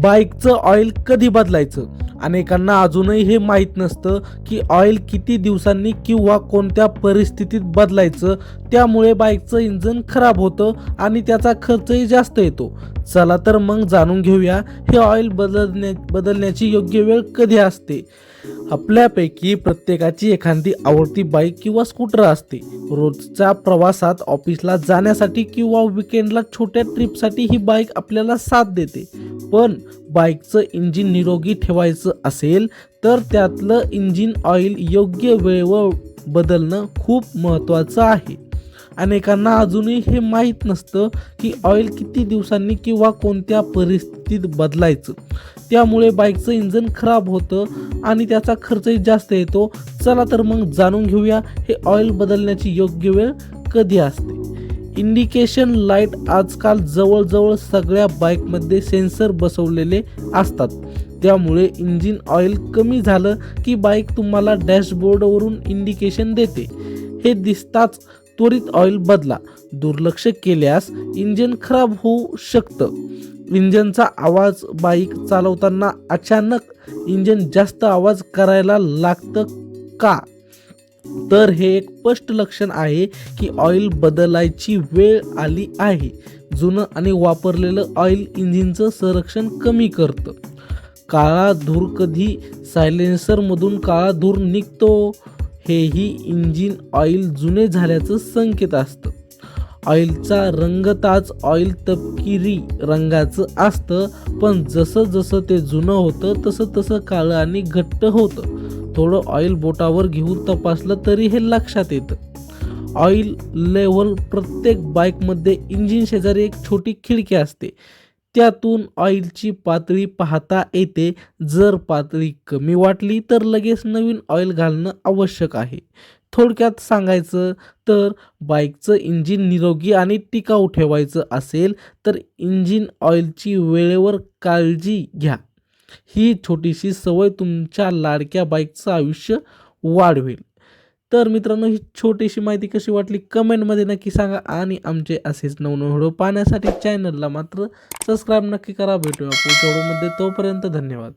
बाईकचं ऑइल कधी बदलायचं? अनेकांना अजूनही हे माहीत नसतं की ऑइल किती दिवसांनी किंवा कोणत्या परिस्थितीत बदलायचं त्यामुळे बाईकचं इंजन खराब होतं आणि त्याचा खर्चही जास्त येतो. चला तर मग जाणून घेऊया हे ऑइल बदलण्या बदलण्याची योग्य वेळ कधी असते? आपल्यापैकी प्रत्येकाची एखादी आवडती बाईक किंवा स्कूटर असते. रोजच्या प्रवासात ऑफिसला जाण्यासाठी किंवा विकेंडला छोट्या ट्रिपसाठी ही बाईक आपल्याला साथ देते. पण बाईकचं इंजिन निरोगी ठेवायचं असेल तर त्यातलं इंजिन ऑइल योग्य वेळेवर बदलणं खूप महत्त्वाचं आहे. अनेकांना अजूनही हे माहीत नसतं की ऑइल किती दिवसांनी किंवा कोणत्या परिस्थितीत बदलायचं. त्यामुळे बाईकचं इंजन खराब होतं आणि त्याचा खर्चही जास्त येतो. चला तर मग जाणून घेऊया हे ऑइल बदलण्याची योग्य वेळ कधी असते. इंडिकेशन लाइट आजकाल जवळजवळ सगळ्या बाईकमध्ये सेन्सर बसवलेले असतात. त्यामुळे इंजिन ऑइल कमी झालं की बाईक तुम्हाला डॅशबोर्डवरून इंडिकेशन देते. हे दिसताच त्वरित ऑइल बदला दुर्लक्ष केल्यास इंजिन खराब होऊ शकतं. इंजनचा आवाज बाईक चालवताना अचानक इंजन जास्त आवाज करायला लागतं का? तर हे एक स्पष्ट लक्षण आहे की ऑइल बदलायची वेळ आली आहे. जुनं आणि वापरलेलं ऑइल इंजिनचं संरक्षण कमी करतं. काळा धूर कधी सायलेन्सरमधून काळा धूर निघतो? हेही इंजिन ऑइल जुने झाल्याचं संकेत असतं. ऑइलचा रंग ताच ऑइल तपकिरी रंगाचं असतं पण जसं जसं ते जुनं होतं तसं तसं काळं आणि घट्ट होतं. थोडं ऑइल बोटावर घेऊन तपासलं तरी हे लक्षात येतं. ऑइल लेवल प्रत्येक बाईकमध्ये इंजिन शेजारी एक छोटी खिडकी असते. त्यातून ऑइलची पातळी पाहता येते. जर पातळी कमी वाटली तर लगेच नवीन ऑइल घालणं आवश्यक आहे. थोडक्यात सांगायचं तर बाईकचं इंजिन निरोगी आणि टिकाऊ ठेवायचं असेल तर इंजिन ऑइलची वेळेवर काळजी घ्या. ही छोटीशी सवय तुमच्या लाडक्या बाईकचं आयुष्य वाढवेल. तर मित्रांनो ही छोटीशी माहिती कशी वाटली कमेंटमध्ये नक्की सांगा आणि आमचे असेच नवनव व्हिडिओ पाहण्यासाठी चॅनलला मात्र सबस्क्राईब नक्की करा. भेटूया पुढच्या व्हिडिओमध्ये. तोपर्यंत धन्यवाद.